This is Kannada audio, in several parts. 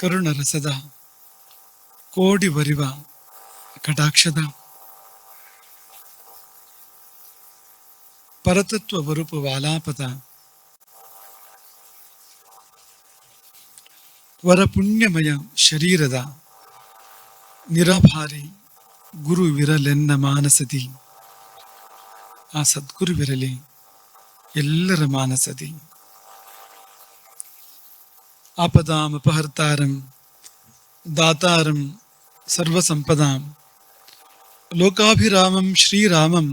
ಕರುಣ ರಸದ ಕೋಡಿ ಬರಿವ ಕಟಾಕ್ಷದ ಪರತತ್ವ ಬರುಪು ವಾಲಾಪದ ವರ ಪುಣ್ಯಮಯ ಶರೀರದ ನಿರಭಾರಿ ಗುರುವಿರಲೆನ್ನ ಮಾನಸದಿ. ಆ ಸದ್ಗುರುವಿರಲಿ ಎಲ್ಲರ ಮಾನಸದಿ. आपदाम अपहर्तारम दातारम सर्वसंपदाम। लोकाभिरामम श्रीरामम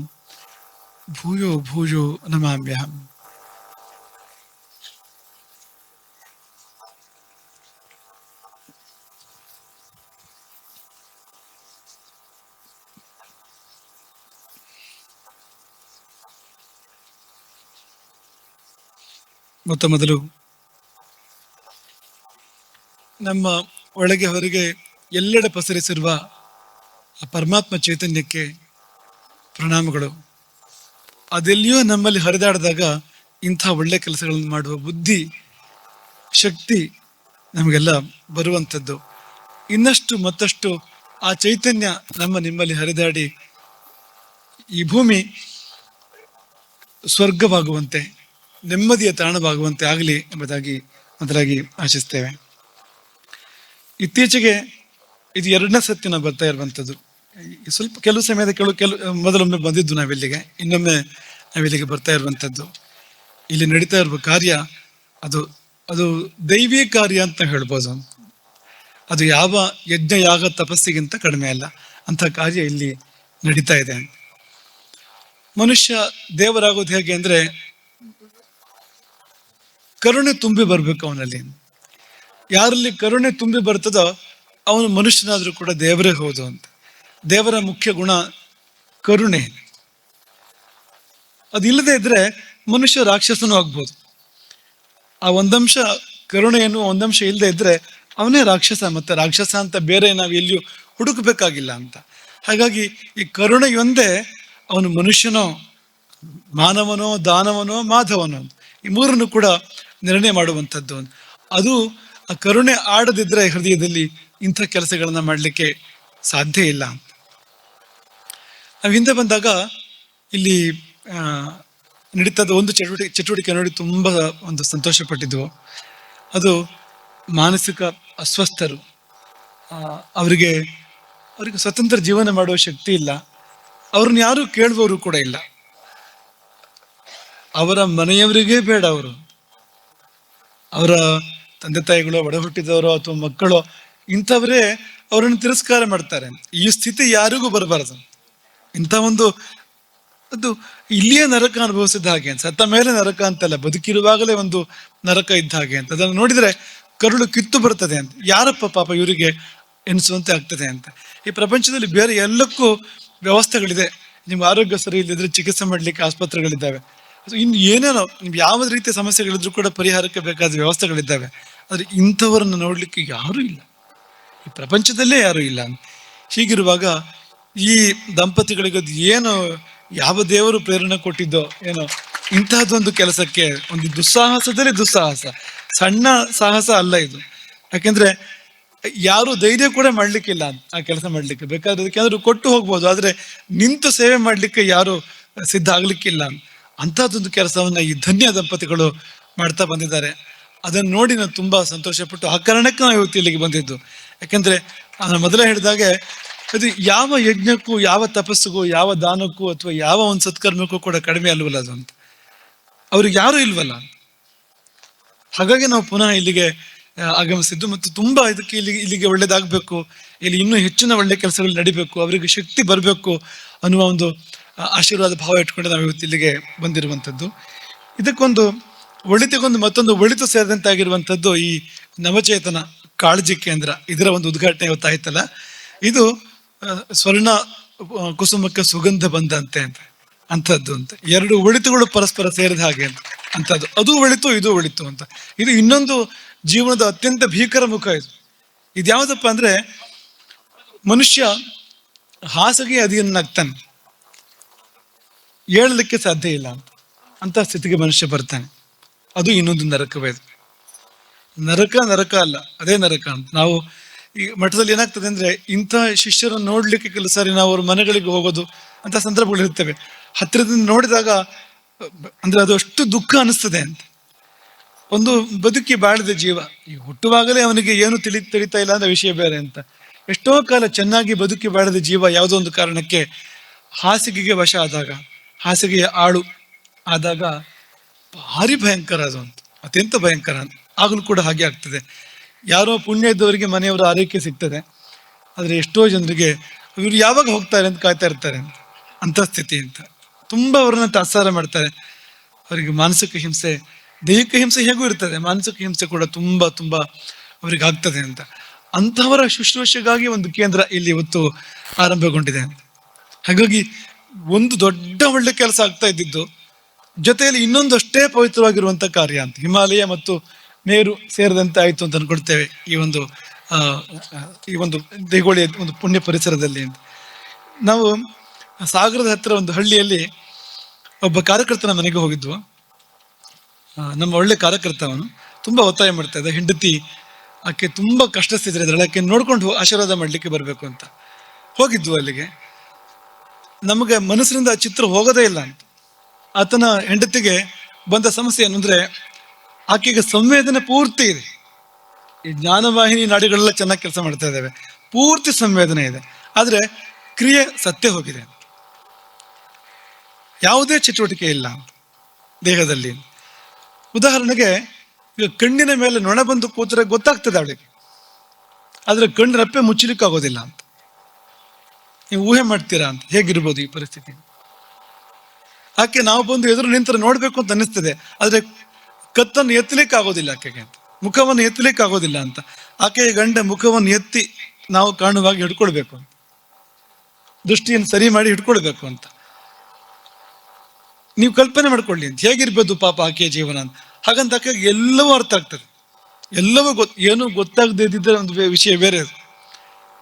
भूयो भूयो नमाम्यहम। మొట్టమొదలు ನಮ್ಮ ಒಳಗೆ ಹೊರಗೆ ಎಲ್ಲೆಡೆ ಪಸರಿಸಿರುವ ಆ ಪರಮಾತ್ಮ ಚೈತನ್ಯಕ್ಕೆ ಪ್ರಣಾಮಗಳು. ಅದೆಲ್ಲಿಯೋ ನಮ್ಮಲ್ಲಿ ಹರಿದಾಡಿದಾಗ ಇಂಥ ಒಳ್ಳೆ ಕೆಲಸಗಳನ್ನು ಮಾಡುವ ಬುದ್ಧಿ, ಶಕ್ತಿ ನಮಗೆಲ್ಲ ಬರುವಂಥದ್ದು. ಇನ್ನಷ್ಟು ಮತ್ತಷ್ಟು ಆ ಚೈತನ್ಯ ನಮ್ಮ ನಿಮ್ಮಲ್ಲಿ ಹರಿದಾಡಿ ಈ ಭೂಮಿ ಸ್ವರ್ಗವಾಗುವಂತೆ, ನೆಮ್ಮದಿಯ ತಾಣವಾಗುವಂತೆ ಆಗಲಿ ಎಂಬುದಾಗಿ ಅದರಾಗಿ ಆಶಿಸ್ತೇವೆ. ಇತ್ತೀಚೆಗೆ ಇದು ಎರಡನೇ ಸತಿ ನಾವು ಬರ್ತಾ ಇರುವಂಥದ್ದು. ಸ್ವಲ್ಪ ಕೆಲವು ಸಮಯದ ಕೆಲವು ಕೆಲವು ಮೊದಲೊಮ್ಮೆ ಬಂದಿದ್ದು ನಾವಿಲ್ಲಿಗೆ, ಇನ್ನೊಮ್ಮೆ ನಾವಿಲ್ಲಿಗೆ ಬರ್ತಾ ಇರುವಂಥದ್ದು. ಇಲ್ಲಿ ನಡೀತಾ ಇರುವ ಕಾರ್ಯ ಅದು ಅದು ದೈವಿ ಕಾರ್ಯ ಅಂತ ಹೇಳ್ಬೋದು. ಅದು ಯಾವ ಯಜ್ಞ, ಯಾಗ, ತಪಸ್ಸಿಗಿಂತ ಕಡಿಮೆ ಅಲ್ಲ. ಅಂಥ ಕಾರ್ಯ ಇಲ್ಲಿ ನಡೀತಾ ಇದೆ. ಮನುಷ್ಯ ದೇವರಾಗೋದು ಹೇಗೆ ಅಂದ್ರೆ, ಕರುಣೆ ತುಂಬಿ ಬರ್ಬೇಕು ಅವನಲ್ಲಿ. ಯಾರಲ್ಲಿ ಕರುಣೆ ತುಂಬಿ ಬರ್ತದೋ ಅವನು ಮನುಷ್ಯನಾದರೂ ಕೂಡ ದೇವರೇ ಹೌದು ಅಂತ. ದೇವರ ಮುಖ್ಯ ಗುಣ ಕರುಣೆ. ಅದಿಲ್ಲದೆ ಇದ್ರೆ ಮನುಷ್ಯ ರಾಕ್ಷಸನೂ ಆಗ್ಬೋದು. ಆ ಒಂದಂಶ ಕರುಣೆಯನ್ನು ಒಂದಂಶ ಇಲ್ಲದೆ ಇದ್ರೆ ಅವನೇ ರಾಕ್ಷಸ ಮತ್ತೆ ರಾಕ್ಷಸ ಅಂತ ಬೇರೆ ನಾವು ಎಲ್ಲಿಯೂ ಹುಡುಕಬೇಕಾಗಿಲ್ಲ ಅಂತ. ಹಾಗಾಗಿ ಈ ಕರುಣೆಯೊಂದೇ ಅವನು ಮನುಷ್ಯನೋ, ಮಾನವನೋ, ದಾನವನೋ, ಮಾಧವನೋ ಈ ಮೂರನ್ನು ಕೂಡ ನಿರ್ಣಯ ಮಾಡುವಂಥದ್ದು ಅದು ಆ ಕರುಣೆ ಆಡದಿದ್ರೆ ಹೃದಯದಲ್ಲಿ ಇಂಥ ಕೆಲಸಗಳನ್ನ ಮಾಡಲಿಕ್ಕೆ ಸಾಧ್ಯ ಇಲ್ಲ. ನಾವು ಹಿಂದೆ ಬಂದಾಗ ಇಲ್ಲಿ ನಡೀತದ ಒಂದು ಚಟುವಟಿಕೆ ಚಟುವಟಿಕೆ ನೋಡಿ ತುಂಬ ಒಂದು ಸಂತೋಷ ಪಟ್ಟಿದ್ವು ಅದು ಮಾನಸಿಕ ಅಸ್ವಸ್ಥರು. ಅವರಿಗೆ ಅವರಿಗೆ ಸ್ವತಂತ್ರ ಜೀವನ ಮಾಡುವ ಶಕ್ತಿ ಇಲ್ಲ. ಅವ್ರನ್ನ ಯಾರು ಕೇಳುವವರು ಕೂಡ ಇಲ್ಲ. ಅವರ ಮನೆಯವರಿಗೇ ಬೇಡ ಅವರು. ಅವರ ತಂದೆ ತಾಯಿಗಳು ಒಡ ಹುಟ್ಟಿದವರು ಅಥವಾ ಮಕ್ಕಳು ಇಂಥವರೇ ಅವರನ್ನು ತಿರಸ್ಕಾರ ಮಾಡ್ತಾರೆ. ಈ ಸ್ಥಿತಿ ಯಾರಿಗೂ ಬರಬಾರದು. ಇಂಥ ಒಂದು ಅದು ಇಲ್ಲಿಯೇ ನರಕ ಅನುಭವಿಸಿದ ಹಾಗೆ ಅಂತ, ಸತ್ತ ಮೇಲೆ ನರಕ ಅಂತಲ್ಲ ಬದುಕಿರುವಾಗಲೇ ಒಂದು ನರಕ ಇದ್ದ ಹಾಗೆ ಅಂತ. ಅದನ್ನು ನೋಡಿದ್ರೆ ಕರುಳು ಕಿತ್ತು ಬರ್ತದೆ ಅಂತ. ಯಾರಪ್ಪ ಪಾಪ ಇವರಿಗೆ ಎನಿಸುವಂತೆ ಆಗ್ತದೆ ಅಂತ. ಈ ಪ್ರಪಂಚದಲ್ಲಿ ಬೇರೆ ಎಲ್ಲಕ್ಕೂ ವ್ಯವಸ್ಥೆಗಳಿದೆ. ನಿಮ್ಮ ಆರೋಗ್ಯ ಸರಿ ಇಲ್ಲದಿದ್ರೆ ಚಿಕಿತ್ಸೆ ಮಾಡಲಿಕ್ಕೆ ಆಸ್ಪತ್ರೆಗಳಿದ್ದಾವೆ. ಇನ್ನು ಏನೇನೋ, ನಿಮ್ಗೆ ಯಾವ ರೀತಿಯ ಸಮಸ್ಯೆಗಳಿದ್ರು ಕೂಡ ಪರಿಹಾರಕ್ಕೆ ಬೇಕಾದ ವ್ಯವಸ್ಥೆಗಳಿದ್ದಾವೆ. ಆದ್ರೆ ಇಂಥವರನ್ನು ನೋಡ್ಲಿಕ್ಕೆ ಯಾರೂ ಇಲ್ಲ. ಈ ಪ್ರಪಂಚದಲ್ಲೇ ಯಾರೂ ಇಲ್ಲ. ಹೀಗಿರುವಾಗ ಈ ದಂಪತಿಗಳಿಗೆ ಅದು ಏನು, ಯಾವ ದೇವರು ಪ್ರೇರಣೆ ಕೊಟ್ಟಿದ್ದೋ ಏನೋ, ಇಂತಹದ್ದೊಂದು ಕೆಲಸಕ್ಕೆ ಒಂದು ದುಸ್ಸಾಹಸದಲ್ಲಿ ದುಸ್ಸಾಹಸ. ಸಣ್ಣ ಸಾಹಸ ಅಲ್ಲ ಇದು. ಯಾಕೆಂದ್ರೆ ಯಾರು ಧೈರ್ಯ ಕೂಡ ಮಾಡ್ಲಿಕ್ಕಿಲ್ಲ ಆ ಕೆಲಸ ಮಾಡ್ಲಿಕ್ಕೆ. ಬೇಕಾದ್ರೆ ಅದಕ್ಕೆ ಕೊಟ್ಟು ಹೋಗ್ಬೋದು. ಆದ್ರೆ ನಿಂತು ಸೇವೆ ಮಾಡ್ಲಿಕ್ಕೆ ಯಾರು ಸಿದ್ಧ ಆಗ್ಲಿಕ್ಕಿಲ್ಲ. ಅಂತಹದ್ದೊಂದು ಕೆಲಸವನ್ನು ಈ ಧನ್ಯ ದಂಪತಿಗಳು ಮಾಡ್ತಾ ಬಂದಿದ್ದಾರೆ. ಅದನ್ನು ನೋಡಿ ನಾನು ತುಂಬಾ ಸಂತೋಷಪಟ್ಟು ಆ ಕಾರಣಕ್ಕೆ ನಾವು ಇವತ್ತು ಇಲ್ಲಿಗೆ ಬಂದಿದ್ದು. ಯಾಕಂದ್ರೆ ನಾನು ಮೊದಲೇ ಹೇಳಿದಾಗೆ ಅದು ಯಾವ ಯಜ್ಞಕ್ಕೂ, ಯಾವ ತಪಸ್ಸಿಗೂ, ಯಾವ ದಾನಕ್ಕೂ ಅಥವಾ ಯಾವ ಒಂದು ಸತ್ಕರ್ಮಕ್ಕೂ ಕೂಡ ಕಡಿಮೆ ಅಲ್ವಲ್ಲ ಅದು ಅಂತ. ಅವ್ರಿಗೆ ಯಾರು ಇಲ್ವಲ್ಲ? ಹಾಗಾಗಿ ನಾವು ಪುನಃ ಇಲ್ಲಿಗೆ ಆಗಮಿಸಿದ್ದು ಮತ್ತು ತುಂಬಾ ಇದಕ್ಕೆ ಇಲ್ಲಿ ಇಲ್ಲಿಗೆ ಒಳ್ಳೇದಾಗಬೇಕು. ಇಲ್ಲಿ ಇನ್ನೂ ಹೆಚ್ಚಿನ ಒಳ್ಳೆ ಕೆಲಸಗಳು ನಡಿಬೇಕು. ಅವರಿಗೆ ಶಕ್ತಿ ಬರಬೇಕು ಅನ್ನುವ ಒಂದು ಆಶೀರ್ವಾದ ಭಾವ ಇಟ್ಕೊಂಡು ನಾವು ಇವತ್ತು ಇಲ್ಲಿಗೆ ಬಂದಿರುವಂಥದ್ದು. ಇದಕ್ಕೊಂದು ಒಳಿತಿಗೊಂದು ಮತ್ತೊಂದು ಒಳಿತು ಸೇರಿದಂತಾಗಿರುವಂಥದ್ದು ಈ ನವಚೇತನ ಕಾಳಜಿ ಕೇಂದ್ರ ಇದರ ಒಂದು ಉದ್ಘಾಟನೆ ಇವತ್ತಾಯ್ತಲ್ಲ ಇದು ಸ್ವರ್ಣ ಕುಸುಮಕ್ಕೆ ಸುಗಂಧ ಬಂದಂತೆ ಅಂತ, ಅಂಥದ್ದು ಅಂತ. ಎರಡು ಒಳಿತುಗಳು ಪರಸ್ಪರ ಸೇರಿದ ಹಾಗೆ ಅಂತ, ಅಂಥದ್ದು. ಅದು ಒಳಿತು, ಇದು ಒಳಿತು ಅಂತ. ಇದು ಇನ್ನೊಂದು ಜೀವನದ ಅತ್ಯಂತ ಭೀಕರ ಮುಖ ಇದು. ಇದ್ಯಾವುದಪ್ಪ ಅಂದ್ರೆ ಮನುಷ್ಯ ಹಾಸಿಗೆ ಅದಿಯನ್ನಾಗ್ತಾನೆ ಏಳಲಿಕ್ಕೆ ಸಾಧ್ಯ ಇಲ್ಲ ಅಂತ. ಅಂತ ಸ್ಥಿತಿಗೆ ಮನುಷ್ಯ ಬರ್ತಾನೆ. ಅದು ಇನ್ನೊಂದು ನರಕವೇ ನರಕ ನರಕ ಅಲ್ಲ, ಅದೇ ನರಕ ಅಂತ. ನಾವು ಈ ಮಠದಲ್ಲಿ ಏನಾಗ್ತದೆ ಅಂದ್ರೆ ಇಂಥ ಶಿಷ್ಯರನ್ನು ನೋಡ್ಲಿಕ್ಕೆ ಕೆಲವು ಸಾರಿ ನಾವು ಅವ್ರ ಮನೆಗಳಿಗೆ ಹೋಗೋದು ಅಂತ ಸಂದರ್ಭಗಳಿರ್ತವೆ ಹತ್ತಿರದಿಂದ ನೋಡಿದಾಗ, ಅಂದ್ರೆ ಅದು ಅಷ್ಟು ದುಃಖ ಅನಿಸ್ತದೆ ಅಂತ. ಒಂದು ಬದುಕಿ ಬಾಳಿದ ಜೀವ, ಈ ಹುಟ್ಟುವಾಗಲೇ ಅವನಿಗೆ ಏನು ತಿಳಿ ತಿಳಿತಾ ಇಲ್ಲ ಅಂದ್ರೆ ವಿಷಯ ಬೇರೆ ಅಂತ. ಎಷ್ಟೋ ಕಾಲ ಚೆನ್ನಾಗಿ ಬದುಕಿ ಬಾಳಿದ ಜೀವ ಯಾವುದೋ ಒಂದು ಕಾರಣಕ್ಕೆ ಹಾಸಿಗೆಗೆ ವಶ ಆದಾಗ ಹಾಸಿಗೆಯ ಆಳು ಆದಾಗ ಭಾರಿ ಭಯಂಕರ ಅದು ಅಂತ, ಅತ್ಯಂತ ಭಯಂಕರ ಅಂತ. ಆಗಲೂ ಕೂಡ ಹಾಗೆ ಆಗ್ತದೆ. ಯಾರೋ ಪುಣ್ಯ ಇದ್ದವರಿಗೆ ಮನೆಯವರ ಆರೈಕೆ ಸಿಗ್ತದೆ. ಆದರೆ ಎಷ್ಟೋ ಜನರಿಗೆ ಇವರು ಯಾವಾಗ ಹೋಗ್ತಾರೆ ಅಂತ ಕಾಯ್ತಾ ಇರ್ತಾರೆ ಅಂತ ಸ್ಥಿತಿ ಅಂತ. ತುಂಬ ಅವರನ್ನ ತಾತ್ಸಾರ ಮಾಡ್ತಾರೆ. ಅವರಿಗೆ ಮಾನಸಿಕ ಹಿಂಸೆ, ದೈಹಿಕ ಹಿಂಸೆ ಹೇಗೂ ಇರ್ತದೆ. ಮಾನಸಿಕ ಹಿಂಸೆ ಕೂಡ ತುಂಬ ತುಂಬ ಅವರಿಗೆ ಆಗ್ತದೆ ಅಂತ. ಅಂತಹವರ ಶುಶ್ರೂಷೆಗಾಗಿ ಒಂದು ಕೇಂದ್ರ ಇಲ್ಲಿ ಇವತ್ತು ಆರಂಭಗೊಂಡಿದೆ ಅಂತ. ಹಾಗಾಗಿ ಒಂದು ದೊಡ್ಡ ಒಳ್ಳೆ ಕೆಲಸ ಆಗ್ತಾ ಇದ್ದಿದ್ದು. ಜೊತೆಯಲ್ಲಿ ಇನ್ನೊಂದಷ್ಟೇ ಪವಿತ್ರವಾಗಿರುವಂತ ಕಾರ್ಯ ಅಂತ, ಹಿಮಾಲಯ ಮತ್ತು ಮೇರು ಸೇರಿದಂತೆ ಆಯ್ತು ಅಂತ ಅನ್ಕೊಳ್ತೇವೆ ಈ ಒಂದು ಈ ಒಂದು ದೇಗೋಳಿ ಒಂದು ಪುಣ್ಯ ಪರಿಸರದಲ್ಲಿ ಅಂತ. ನಾವು ಸಾಗರದ ಹತ್ತಿರ ಒಂದು ಹಳ್ಳಿಯಲ್ಲಿ ಒಬ್ಬ ಕಾರ್ಯಕರ್ತನ ಮನೆಗೆ ಹೋಗಿದ್ವು. ನಮ್ಮ ಒಳ್ಳೆ ಕಾರ್ಯಕರ್ತ ಅವನು. ತುಂಬಾ ಒತ್ತಾಯ ಮಾಡ್ತಾ ಇದ್ದ. ಹೆಂಡತಿ ಆಕೆ ತುಂಬಾ ಕಷ್ಟ ಸ್ಥಿತಿ ಇದ್ರಲ್ಲ ಆಕೆ ನೋಡ್ಕೊಂಡು ಆಶೀರ್ವಾದ ಮಾಡ್ಲಿಕ್ಕೆ ಬರಬೇಕು ಅಂತ. ಹೋಗಿದ್ವು ಅಲ್ಲಿಗೆ. ನಮಗೆ ಮನಸ್ಸಿನಿಂದ ಚಿತ್ರ ಹೋಗೋದೇ ಇಲ್ಲ ಅಂತ. ಆತನ ಹೆಂಡತಿಗೆ ಬಂದ ಸಮಸ್ಯೆ ಏನಂದ್ರೆ ಆಕೆಗೆ ಸಂವೇದನೆ ಪೂರ್ತಿ ಇದೆ. ಈ ಜ್ಞಾನವಾಹಿನಿ ನಾಡಿಗಳೆಲ್ಲ ಚೆನ್ನಾಗಿ ಕೆಲಸ ಮಾಡ್ತಾ ಇದ್ದಾವೆ. ಪೂರ್ತಿ ಸಂವೇದನೆ ಇದೆ. ಆದರೆ ಕ್ರಿಯೆ ಸತ್ಯ ಹೋಗಿದೆ. ಯಾವುದೇ ಚಟುವಟಿಕೆ ಇಲ್ಲ ದೇಹದಲ್ಲಿ. ಉದಾಹರಣೆಗೆ, ಈಗ ಕಣ್ಣಿನ ಮೇಲೆ ನೊಣ ಬಂದು ಕೂತರೆ ಗೊತ್ತಾಗ್ತದೆ ಅವಳಿಗೆ. ಆದ್ರೆ ಕಣ್ಣು ರಪ್ಪೆ ಮುಚ್ಚಲಿಕ್ಕೆ ಆಗೋದಿಲ್ಲ ಅಂತ. ನೀವು ಊಹೆ ಮಾಡ್ತೀರಾ ಅಂತ? ಹೇಗಿರ್ಬೋದು ಈ ಪರಿಸ್ಥಿತಿ? ಆಕೆ ನಾವು ಬಂದು ಎದುರು ನಿಂತರೆ ನೋಡ್ಬೇಕು ಅಂತ ಅನ್ನಿಸ್ತದೆ. ಆದ್ರೆ ಕತ್ತನ್ನು ಎತ್ತಲಿಕ್ಕೆ ಆಗೋದಿಲ್ಲ ಆಕೆಗೆ ಅಂತ. ಮುಖವನ್ನು ಎತ್ತಲಿಕ್ಕೆ ಆಗೋದಿಲ್ಲ ಅಂತ. ಆಕೆಯ ಗಂಡ ಮುಖವನ್ನು ಎತ್ತಿ ನಾವು ಕಾಣುವಾಗ ಹಿಡ್ಕೊಳ್ಬೇಕು ಅಂತ. ದೃಷ್ಟಿಯನ್ನು ಸರಿ ಮಾಡಿ ಹಿಡ್ಕೊಳ್ಬೇಕು ಅಂತ. ನೀವು ಕಲ್ಪನೆ ಮಾಡ್ಕೊಳ್ಳಿ ಅಂತ. ಹೇಗಿರ್ಬೋದು ಪಾಪ ಆಕೆಯ ಜೀವನ ಅಂತ. ಹಾಗಂತ ಆಕೆಗೆ ಎಲ್ಲವೂ ಅರ್ಥ ಆಗ್ತದೆ. ಎಲ್ಲವೂ ಗೊತ್ ಏನು ಗೊತ್ತಾಗದೇ ಇದ್ದಿದ್ರೆ ಒಂದು ವಿಷಯ ಬೇರೆ.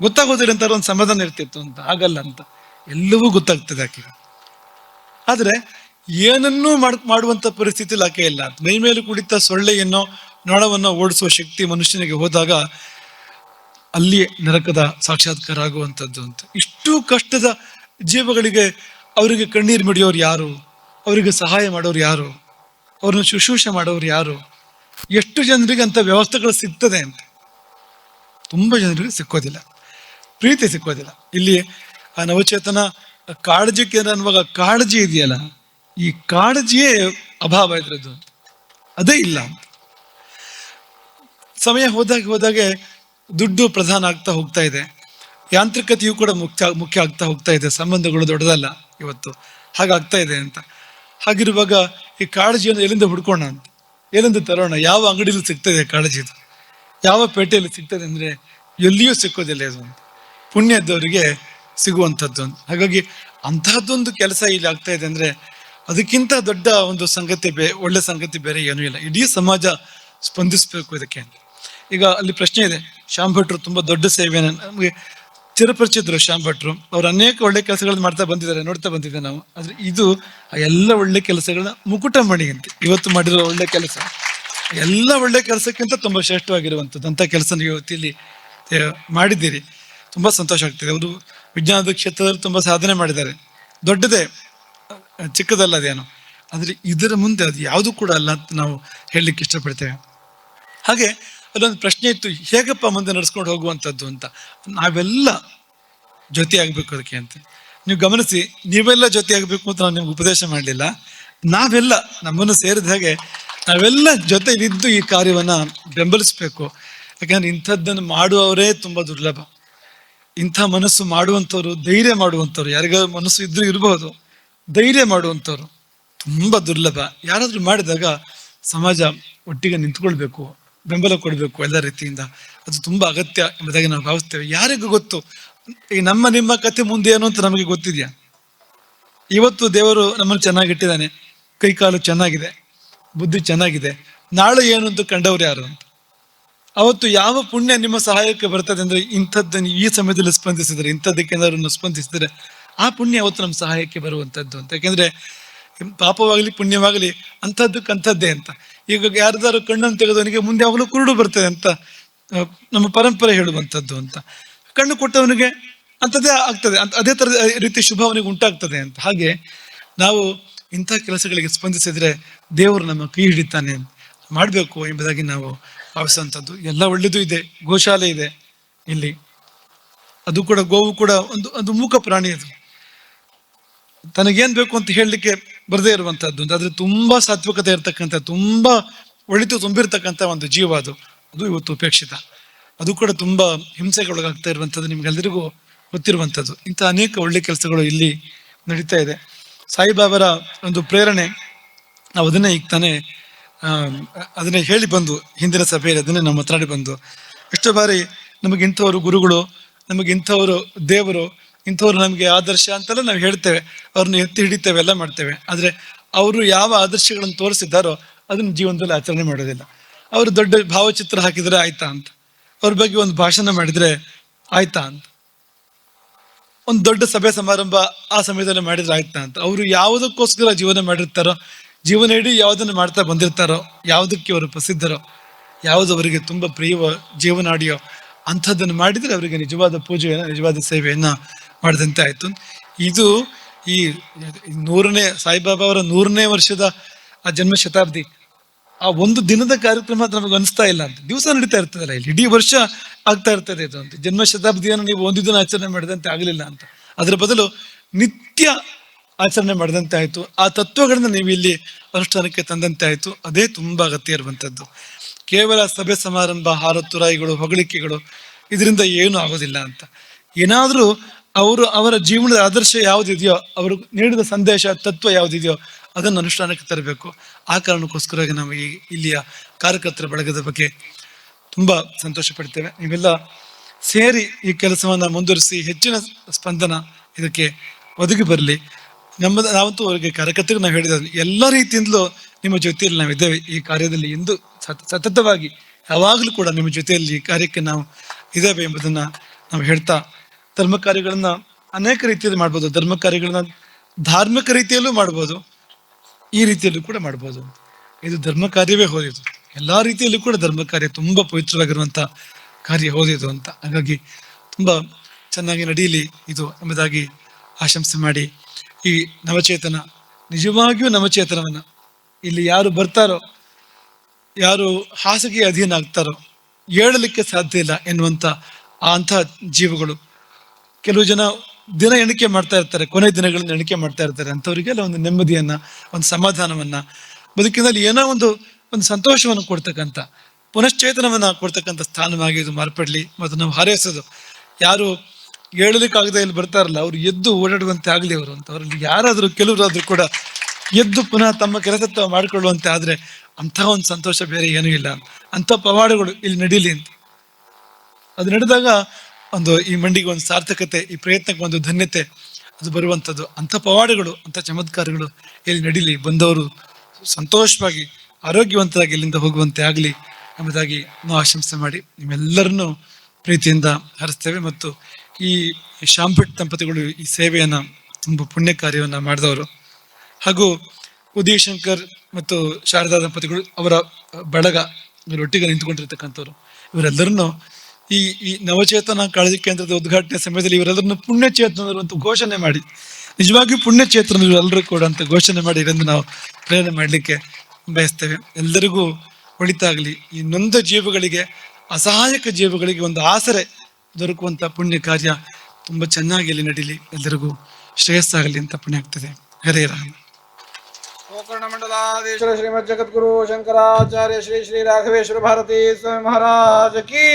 ಗೊತ್ತಾಗೋದಿಲ್ಲ ಅಂತ ಒಂದು ಸಮಾಧಾನ ಇರ್ತಿತ್ತು ಅಂತ, ಆಗಲ್ಲ ಅಂತ. ಎಲ್ಲವೂ ಗೊತ್ತಾಗ್ತದೆ ಆಕೆಗೆ. ಆದ್ರೆ ಏನನ್ನೂ ಮಾಡ್, ಮಾಡುವಂತ ಪರಿಸ್ಥಿತಿಲಿ ಆಕೆ ಇಲ್ಲ. ಮೈ ಮೇಲೆ ಕುಡಿತ ಸೊಳ್ಳೆಯನ್ನು, ನೊಣವನ್ನು ಓಡಿಸುವ ಶಕ್ತಿ ಮನುಷ್ಯನಿಗೆ ಹೋದಾಗ ಅಲ್ಲಿ ನರಕದ ಸಾಕ್ಷಾತ್ಕಾರ ಆಗುವಂಥದ್ದು ಅಂತ. ಇಷ್ಟು ಕಷ್ಟದ ಜೀವಗಳಿಗೆ ಅವರಿಗೆ ಕಣ್ಣೀರು ಮಿಡಿಯೋರು ಯಾರು? ಅವರಿಗೆ ಸಹಾಯ ಮಾಡೋರು ಯಾರು? ಅವ್ರನ್ನ ಶುಶ್ರೂಷೆ ಮಾಡೋರು ಯಾರು? ಎಷ್ಟು ಜನರಿಗೆ ಅಂತ ವ್ಯವಸ್ಥೆಗಳು ಸಿಗ್ತದೆ ಅಂತ. ತುಂಬಾ ಜನರಿಗೆ ಸಿಕ್ಕೋದಿಲ್ಲ. ಪ್ರೀತಿ ಸಿಕ್ಕೋದಿಲ್ಲ ಇಲ್ಲಿ ಆ ನವಚೇತನ ಕಾಳಜಿ ಕೇಂದ್ರ ಅನ್ನುವಾಗ ಕಾಳಜಿ ಇದೆಯಲ್ಲ? ಈ ಕಾಳಜಿಯೇ ಅಭಾವ ಇದ್ರದ್ದು. ಅದೇ ಇಲ್ಲ. ಸಮಯ ಹೋದಾಗ ಹೋದಾಗೆ ದುಡ್ಡು ಪ್ರಧಾನ ಆಗ್ತಾ ಹೋಗ್ತಾ ಇದೆ. ಯಾಂತ್ರಿಕತೆಯು ಕೂಡ ಮುಖ್ಯ ಮುಖ್ಯ ಆಗ್ತಾ ಹೋಗ್ತಾ ಇದೆ. ಸಂಬಂಧಗಳು ದೊಡ್ಡದಲ್ಲ ಇವತ್ತು. ಹಾಗಾಗ್ತಾ ಇದೆ ಅಂತ. ಹಾಗಿರುವಾಗ ಈ ಕಾಳಜಿಯನ್ನು ಎಲ್ಲಿಂದ ಹುಡ್ಕೋಣ ಅಂತ? ಎಲ್ಲಿಂದ ತರೋಣ? ಯಾವ ಅಂಗಡಿಯಲ್ಲಿ ಸಿಗ್ತದೆ ಕಾಳಜಿದು? ಯಾವ ಪೇಟೆಯಲ್ಲಿ ಸಿಗ್ತದೆ ಅಂದರೆ ಎಲ್ಲಿಯೂ ಸಿಕ್ಕೋದಿಲ್ಲ ಇದು ಅಂತ ಪುಣ್ಯ ಸಿಗುವಂಥದ್ದು. ಹಾಗಾಗಿ ಅಂತಹದ್ದೊಂದು ಕೆಲಸ ಇಲ್ಲಿ ಆಗ್ತಾ ಇದೆ ಅಂದ್ರೆ ಅದಕ್ಕಿಂತ ದೊಡ್ಡ ಒಂದು ಸಂಗತಿ ಬೇ, ಒಳ್ಳೆ ಸಂಗತಿ ಬೇರೆ ಏನೂ ಇಲ್ಲ. ಇಡೀ ಸಮಾಜ ಸ್ಪಂದಿಸಬೇಕು ಇದಕ್ಕೆ ಅಂತ. ಈಗ ಅಲ್ಲಿ ಪ್ರಶ್ನೆ ಇದೆ, ಶ್ಯಾಮ್ ಭಟ್ರು ತುಂಬಾ ದೊಡ್ಡ ಸೇವೆಯನ್ನು ನಮಗೆ ಚಿರಪರಿಚಿತರು ಶ್ಯಾಮ್ ಭಟ್ರು. ಅವ್ರು ಅನೇಕ ಒಳ್ಳೆ ಕೆಲಸಗಳನ್ನ ಮಾಡ್ತಾ ಬಂದಿದ್ದಾರೆ, ನೋಡ್ತಾ ಬಂದಿದ್ದೆ ನಾವು. ಆದರೆ ಇದು ಆ ಎಲ್ಲ ಒಳ್ಳೆ ಕೆಲಸಗಳನ್ನ ಮುಕುಟ ಮಣಿ ಅಂತ. ಇವತ್ತು ಮಾಡಿರೋ ಒಳ್ಳೆ ಕೆಲಸ, ಎಲ್ಲ ಒಳ್ಳೆ ಕೆಲಸಕ್ಕಿಂತ ತುಂಬಾ ಶ್ರೇಷ್ಠವಾಗಿರುವಂಥದ್ದು ಅಂತ ಕೆಲಸ ನೀವು ಇವತ್ತು ಇಲ್ಲಿ ಮಾಡಿದ್ದೀರಿ. ತುಂಬಾ ಸಂತೋಷ ಆಗ್ತದೆ. ಅವರು ವಿಜ್ಞಾನದ ಕ್ಷೇತ್ರದಲ್ಲಿ ತುಂಬ ಸಾಧನೆ ಮಾಡಿದ್ದಾರೆ. ದೊಡ್ಡದೇ, ಚಿಕ್ಕದಲ್ಲ ಅದೇನು. ಆದರೆ ಇದರ ಮುಂದೆ ಅದು ಯಾವುದು ಕೂಡ ಅಲ್ಲ ಅಂತ ನಾವು ಹೇಳಲಿಕ್ಕೆ ಇಷ್ಟಪಡ್ತೇವೆ. ಹಾಗೆ ಅಲ್ಲೊಂದು ಪ್ರಶ್ನೆ ಇತ್ತು, ಹೇಗಪ್ಪ ಮುಂದೆ ನಡೆಸ್ಕೊಂಡು ಹೋಗುವಂಥದ್ದು ಅಂತ. ನಾವೆಲ್ಲ ಜೊತೆಯಾಗಬೇಕು ಅದಕ್ಕೆ ಅಂತ. ನೀವು ಗಮನಿಸಿ, ನೀವೆಲ್ಲ ಜೊತೆಯಾಗಬೇಕು ಅಂತ ನಾನು ನಿಮ್ಗೆ ಉಪದೇಶ ಮಾಡಲಿಲ್ಲ. ನಾವೆಲ್ಲ, ನಮ್ಮನ್ನು ಸೇರಿದ ಹಾಗೆ ನಾವೆಲ್ಲ ಜೊತೆಲಿದ್ದು ಈ ಕಾರ್ಯವನ್ನು ಬೆಂಬಲಿಸಬೇಕು. ಯಾಕಂದ್ರೆ ಇಂಥದ್ದನ್ನು ಮಾಡುವವರೇ ತುಂಬ ದುರ್ಲಭ. ಇಂಥ ಮನಸ್ಸು ಮಾಡುವಂಥವ್ರು, ಧೈರ್ಯ ಮಾಡುವಂಥವ್ರು, ಯಾರಿಗ ಮನಸ್ಸು ಇದ್ರೂ ಇರಬಹುದು ಧೈರ್ಯ ಮಾಡುವಂಥವ್ರು ತುಂಬ ದುರ್ಲಭ. ಯಾರಾದರೂ ಮಾಡಿದಾಗ ಸಮಾಜ ಒಟ್ಟಿಗೆ ನಿಂತ್ಕೊಳ್ಬೇಕು, ಬೆಂಬಲ ಕೊಡಬೇಕು ಎಲ್ಲ ರೀತಿಯಿಂದ. ಅದು ತುಂಬ ಅಗತ್ಯ ಎಂಬುದಾಗಿ ನಾವು ಭಾವಿಸ್ತೇವೆ. ಯಾರಿಗೂ ಗೊತ್ತು? ಈ ನಮ್ಮ ನಿಮ್ಮ ಕಥೆ ಮುಂದೆ ಏನು ಅಂತ ನಮಗೆ ಗೊತ್ತಿದೆಯಾ? ಇವತ್ತು ದೇವರು ನಮ್ಮನ್ನು ಚೆನ್ನಾಗಿಟ್ಟಿದ್ದಾನೆ. ಕೈಕಾಲು ಚೆನ್ನಾಗಿದೆ, ಬುದ್ಧಿ ಚೆನ್ನಾಗಿದೆ. ನಾಳೆ ಏನು ಅಂತ ಕಂಡವ್ರು ಯಾರು ಅಂತ? ಅವತ್ತು ಯಾವ ಪುಣ್ಯ ನಿಮ್ಮ ಸಹಾಯಕ್ಕೆ ಬರ್ತದೆ ಅಂದ್ರೆ ಇಂಥದ್ದನ್ನು ಈ ಸಮಯದಲ್ಲಿ ಸ್ಪಂದಿಸಿದ್ರೆ, ಇಂಥದ್ದಕ್ಕೆ ಏನಾದ್ರು ಸ್ಪಂದಿಸಿದ್ರೆ ಆ ಪುಣ್ಯ ಅವತ್ತು ನಮ್ಮ ಸಹಾಯಕ್ಕೆ ಬರುವಂತದ್ದು ಅಂತ. ಯಾಕೆಂದ್ರೆ ಪಾಪವಾಗಲಿ, ಪುಣ್ಯವಾಗಲಿ ಅಂಥದ್ದಕ್ಕೆ ಅಂಥದ್ದೇ ಅಂತ. ಈಗ ಯಾರ್ದಾರು ಕಣ್ಣನ್ನು ತೆಗೆದವನಿಗೆ ಮುಂದೆ ಯಾವಾಗಲೂ ಕುರುಡು ಬರ್ತದೆ ಅಂತ ನಮ್ಮ ಪರಂಪರೆ ಹೇಳುವಂಥದ್ದು ಅಂತ. ಕಣ್ಣು ಕೊಟ್ಟವನಿಗೆ ಅಂಥದ್ದೇ ಆಗ್ತದೆ ಅಂತ ಅದೇ ಥರದ ರೀತಿ ಶುಭ ಅವನಿಗೆ ಉಂಟಾಗ್ತದೆ ಅಂತ. ಹಾಗೆ ನಾವು ಇಂಥ ಕೆಲಸಗಳಿಗೆ ಸ್ಪಂದಿಸಿದ್ರೆ ದೇವರು ನಮ್ಮ ಕೈ ಹಿಡಿತಾನೆ ಮಾಡಬೇಕು ಎಂಬುದಾಗಿ ನಾವು ಭಾವಿಸುವಂಥದ್ದು ಎಲ್ಲ ಒಳ್ಳೆಯದು ಇದೆ. ಗೋಶಾಲೆ ಇದೆ ಇಲ್ಲಿ. ಅದು ಕೂಡ ಗೋವು ಕೂಡ ಒಂದು ಒಂದು ಮೂಕ ಪ್ರಾಣಿ ಅದು. ತನಗೇನ್ ಬೇಕು ಅಂತ ಹೇಳಲಿಕ್ಕೆ ಬರದೇ ಇರುವಂಥದ್ದು ಅಂತ ಆದ್ರೆ ತುಂಬಾ ಸಾತ್ವಿಕತೆ ಇರತಕ್ಕಂಥ, ತುಂಬಾ ಒಳಿತು ತುಂಬಿರ್ತಕ್ಕಂಥ ಒಂದು ಜೀವ ಅದು. ಅದು ಇವತ್ತು ಉಪೇಕ್ಷಿತ. ಅದು ಕೂಡ ತುಂಬಾ ಹಿಂಸೆಗೊಳಗಾಗ್ತಾ ಇರುವಂಥದ್ದು ನಿಮ್ಗೆಲ್ಲರಿಗೂ ಗೊತ್ತಿರುವಂಥದ್ದು ಇಂಥ ಅನೇಕ ಒಳ್ಳೆ ಕೆಲಸಗಳು ಇಲ್ಲಿ ನಡೀತಾ ಇದೆ. ಸಾಯಿಬಾಬರ ಒಂದು ಪ್ರೇರಣೆ ನಾವು ಅದನ್ನೇ ಈಗ ತಾನೇ ಅದನ್ನೇ ಹೇಳಿ ಬಂದು, ಹಿಂದಿನ ಸಭೆಯಲ್ಲಿ ಅದನ್ನೇ ನಾವು ಮಾತನಾಡಿ ಬಂದು, ಎಷ್ಟು ಬಾರಿ ನಮಗೆ ಇಂಥವರು ಗುರುಗಳು, ನಮಗೆ ಇಂಥವರು ದೇವರು, ಇಂಥವ್ರು ನಮಗೆ ಆದರ್ಶ ಅಂತೆಲ್ಲ ನಾವು ಹೇಳ್ತೇವೆ. ಅವ್ರನ್ನ ಎತ್ತಿ ಹಿಡಿತೇವೆ, ಎಲ್ಲ ಮಾಡ್ತೇವೆ. ಆದರೆ ಅವರು ಯಾವ ಆದರ್ಶಗಳನ್ನು ತೋರಿಸಿದ್ದಾರೋ ಅದನ್ನ ಜೀವನದಲ್ಲಿ ಆಚರಣೆ ಮಾಡೋದಿಲ್ಲ. ಅವರು ದೊಡ್ಡ ಭಾವಚಿತ್ರ ಹಾಕಿದ್ರೆ ಆಯ್ತಾ ಅಂತ. ಅವ್ರ ಬಗ್ಗೆ ಒಂದು ಭಾಷಣ ಮಾಡಿದ್ರೆ ಆಯ್ತಾ ಅಂತ. ಒಂದು ದೊಡ್ಡ ಸಭೆ ಸಮಾರಂಭ ಆ ಸಮಯದಲ್ಲಿ ಮಾಡಿದ್ರೆ ಆಯ್ತಾ ಅಂತ. ಅವರು ಯಾವುದಕ್ಕೋಸ್ಕರ ಜೀವನ ಮಾಡಿರ್ತಾರೋ ಜೀವನ ಇಡೀ ಯಾವುದನ್ನು ಮಾಡ್ತಾ ಬಂದಿರ್ತಾರೋ, ಯಾವುದಕ್ಕೆ ಅವರು ಪ್ರಸಿದ್ಧರೋ ಯಾವುದು ಅವರಿಗೆ ತುಂಬ ಪ್ರಿಯವೋ ಜೀವನಾಡಿಯೋ ಅಂಥದ್ದನ್ನು ಮಾಡಿದರೆ ಅವರಿಗೆ ನಿಜವಾದ ಪೂಜೆಯನ್ನು ನಿಜವಾದ ಸೇವೆಯನ್ನು ಮಾಡಿದಂತೆ ಆಯಿತು. ಇದು ಈ ನೂರನೇ ಸಾಯಿಬಾಬಾ ಅವರ ನೂರನೇ ವರ್ಷದ ಆ ಜನ್ಮ ಶತಾಬ್ದಿ ಆ ಒಂದು ದಿನದ ಕಾರ್ಯಕ್ರಮ ನಮಗೆ ಅನಿಸ್ತಾ ಇಲ್ಲ ಅಂತ. ದಿವಸ ನಡೀತಾ ಇರ್ತದಲ್ಲ, ಇಲ್ಲಿ ಇಡೀ ವರ್ಷ ಆಗ್ತಾ ಇರ್ತದೆ ಇದು ಅಂತ. ಜನ್ಮ ಶತಾಬ್ದಿಯನ್ನು ನೀವು ಒಂದು ದಿನ ಆಚರಣೆ ಮಾಡಿದಂತೆ ಆಗಲಿಲ್ಲ ಅಂತ. ಅದರ ಬದಲು ನಿತ್ಯ ಆಚರಣೆ ಮಾಡಿದಂತೆ ಆಯಿತು. ಆ ತತ್ವಗಳನ್ನ ನೀವು ಇಲ್ಲಿ ಅನುಷ್ಠಾನಕ್ಕೆ ತಂದಂತೆ ಆಯಿತು. ಅದೇ ತುಂಬಾ ಅಗತ್ಯ ಇರುವಂತದ್ದು. ಕೇವಲ ಸಭೆ ಸಮಾರಂಭ, ಹಾರತುರಾಯಿಗಳು, ಹೊಗಳಿಕೆಗಳು ಇದರಿಂದ ಏನೂ ಆಗೋದಿಲ್ಲ ಅಂತ. ಏನಾದರೂ ಅವರು ಅವರ ಜೀವನದ ಆದರ್ಶ ಯಾವುದಿದೆಯೋ, ಅವರು ನೀಡಿದ ಸಂದೇಶ, ತತ್ವ ಯಾವುದಿದೆಯೋ ಅದನ್ನು ಅನುಷ್ಠಾನಕ್ಕೆ ತರಬೇಕು. ಆ ಕಾರಣಕ್ಕೋಸ್ಕರವಾಗಿ ನಾವು ಈ ಇಲ್ಲಿಯ ಕಾರ್ಯಕರ್ತರ ಬಳಗದ ಬಗ್ಗೆ ತುಂಬಾ ಸಂತೋಷ ಪಡ್ತೇವೆ. ನೀವೆಲ್ಲ ಸೇರಿ ಈ ಕೆಲಸವನ್ನು ಮುಂದುವರಿಸಿ ಹೆಚ್ಚಿನ ಸ್ಪಂದನ ಇದಕ್ಕೆ ಒದಗಿ ಬರಲಿ. ನಮ್ಮ ನಾವಂತೂ ಅವರಿಗೆ ಕಾರ್ಯಕರ್ತರಿಗೆ ನಾವು ಹೇಳಿದ ಎಲ್ಲ ರೀತಿಯಿಂದಲೂ ನಿಮ್ಮ ಜೊತೆಯಲ್ಲಿ ನಾವು ಇದ್ದೇವೆ ಈ ಕಾರ್ಯದಲ್ಲಿ ಎಂದು ಸತ- ಸತತವಾಗಿ ಯಾವಾಗಲೂ ಕೂಡ ನಿಮ್ಮ ಜೊತೆಯಲ್ಲಿ ಈ ಕಾರ್ಯಕ್ಕೆ ನಾವು ಇದ್ದೇವೆ ಎಂಬುದನ್ನು ನಾವು ಹೇಳ್ತಾ ಧರ್ಮ ಕಾರ್ಯಗಳನ್ನು ಅನೇಕ ರೀತಿಯಲ್ಲಿ ಮಾಡ್ಬೋದು. ಧರ್ಮ ಕಾರ್ಯಗಳನ್ನ ಧಾರ್ಮಿಕ ರೀತಿಯಲ್ಲೂ ಮಾಡ್ಬೋದು. ಈ ರೀತಿಯಲ್ಲೂ ಕೂಡ ಮಾಡ್ಬೋದು. ಇದು ಧರ್ಮ ಕಾರ್ಯವೇ ಹೋದಿತು ಎಲ್ಲ ರೀತಿಯಲ್ಲೂ ಕೂಡ ಧರ್ಮ ಕಾರ್ಯ ತುಂಬ ಪವಿತ್ರವಾಗಿರುವಂಥ ಕಾರ್ಯ ಹೋದಿತು ಅಂತ. ಹಾಗಾಗಿ ತುಂಬ ಚೆನ್ನಾಗಿ ನಡೀಲಿ. ಇದು ಎಂಬುದಾಗಿ ಆಶಂಸೆ ಮಾಡಿ ಈ ನವಚೇತನ, ನಿಜವಾಗಿಯೂ ನವಚೇತನವನ್ನ ಇಲ್ಲಿ ಯಾರು ಬರ್ತಾರೋ, ಯಾರು ಹಾಸಿಗೆ ಅಧೀನ ಆಗ್ತಾರೋ ಹೇಳಲಿಕ್ಕೆ ಸಾಧ್ಯ ಇಲ್ಲ ಎನ್ನುವಂಥ ಅಂಥ ಜೀವಗಳು. ಕೆಲವು ಜನ ದಿನ ಎಣಿಕೆ ಮಾಡ್ತಾ ಇರ್ತಾರೆ, ಕೊನೆ ದಿನಗಳನ್ನು ಎಣಿಕೆ ಮಾಡ್ತಾ ಇರ್ತಾರೆ ಅಂಥವರಿಗೆಲ್ಲ ಒಂದು ನೆಮ್ಮದಿಯನ್ನ, ಒಂದು ಸಮಾಧಾನವನ್ನ, ಬದುಕಿನಲ್ಲಿ ಏನೋ ಒಂದು ಒಂದು ಸಂತೋಷವನ್ನು ಕೊಡ್ತಕ್ಕಂಥ, ಪುನಶ್ಚೇತನವನ್ನ ಕೊಡ್ತಕ್ಕಂಥ ಸ್ಥಾನವಾಗಿ ಇದು ಮಾರ್ಪಡ್ಲಿ ಮತ್ತು ನಾವು ಹಾರೈಸೋದು. ಯಾರು ಹೇಳಲಿಕ್ಕಾಗದೆ ಇಲ್ಲಿ ಬರ್ತಾರಲ್ಲ, ಅವ್ರು ಎದ್ದು ಓಡಾಡುವಂತೆ ಆಗಲಿ ಅವರು ಅಂತ. ಅವರಲ್ಲಿ ಯಾರಾದರೂ ಕೆಲವರಾದರೂ ಕೂಡ ಎದ್ದು ಪುನಃ ತಮ್ಮ ಕೆಲಸ ಮಾಡಿಕೊಳ್ಳುವಂತೆ ಆದ್ರೆ ಅಂತಹ ಒಂದು ಸಂತೋಷ ಬೇರೆ ಏನೂ ಇಲ್ಲ. ಅಂಥ ಪವಾಡಗಳು ಇಲ್ಲಿ ನಡೀಲಿ ಅಂತ. ಅದು ನಡೆದಾಗ ಒಂದು ಈ ಮಂಡಿಗೆ ಒಂದು ಸಾರ್ಥಕತೆ, ಈ ಪ್ರಯತ್ನಕ್ಕೆ ಒಂದು ಧನ್ಯತೆ, ಅದು ಬರುವಂಥದ್ದು. ಅಂಥ ಪವಾಡಗಳು, ಅಂಥ ಚಮತ್ಕಾರಗಳು ಇಲ್ಲಿ ನಡೀಲಿ. ಬಂದವರು ಸಂತೋಷವಾಗಿ, ಆರೋಗ್ಯವಂತರಾಗಿ ಇಲ್ಲಿಂದ ಹೋಗುವಂತೆ ಆಗಲಿ ಎಂಬುದಾಗಿ ನಾವು ಆಶಂಸೆ ಮಾಡಿ ನಿಮ್ಮೆಲ್ಲರನ್ನೂ ಪ್ರೀತಿಯಿಂದ ಹರಿಸ್ತೇವೆ ಮತ್ತು ಈ ಶಾಂಭಟ್ ದಂಪತಿಗಳು ಈ ಸೇವೆಯನ್ನು ತುಂಬ ಪುಣ್ಯ ಕಾರ್ಯವನ್ನ ಮಾಡಿದವರು. ಹಾಗೂ ಉದಯ ಶಂಕರ್ ಮತ್ತು ಶಾರದಾ ದಂಪತಿಗಳು ಅವರ ಬಳಗ ಒಟ್ಟಿಗೆ ನಿಂತುಕೊಂಡಿರ್ತಕ್ಕಂಥವ್ರು. ಇವರೆಲ್ಲರನ್ನು ಈ ಈ ನವಚೇತನ ಕಾಳಜಿ ಕೇಂದ್ರದ ಉದ್ಘಾಟನೆ ಸಮಯದಲ್ಲಿ ಇವರೆಲ್ಲರನ್ನು ಪುಣ್ಯಚೇತನರು ಅಂತ ಘೋಷಣೆ ಮಾಡಿ, ನಿಜವಾಗಿಯೂ ಪುಣ್ಯಚೇತನರು ಎಲ್ಲರೂ ಕೂಡ ಅಂತ ಘೋಷಣೆ ಮಾಡಿ ಇದನ್ನು ನಾವು ಪ್ರೇರಣೆ ಮಾಡಲಿಕ್ಕೆ ಬಯಸ್ತೇವೆ. ಎಲ್ಲರಿಗೂ ಒಳಿತಾಗಲಿ. ಈ ನೊಂದ ಜೀವಗಳಿಗೆ, ಅಸಹಾಯಕ ಜೀವಗಳಿಗೆ ಒಂದು ಆಸರೆ ದೊರಕುವಂತ ಪುಣ್ಯ ಕಾರ್ಯ ತುಂಬಾ ಚೆನ್ನಾಗಿ ಇಲ್ಲಿ ನಡೀಲಿ. ಎಲ್ಲರಿಗೂ ಶ್ರೇಯಸ್ಸಾಗಲಿ ಅಂತ ಪುಣ್ಯ ಆಗ್ತದೆ. ಹರೇ ರಾಮ. ಗೋಕರ್ಣ ಮಂಡಲಾಧೀಶ್ವರ ಶ್ರೀಮದ್ ಜಗದ್ಗುರು ಶಂಕರಾಚಾರ್ಯ ಶ್ರೀ ಶ್ರೀ ರಾಘವೇಶ್ವರ ಭಾರತಿ ಸ್ವಾಮಿ ಮಹಾರಾಜ ಕೀ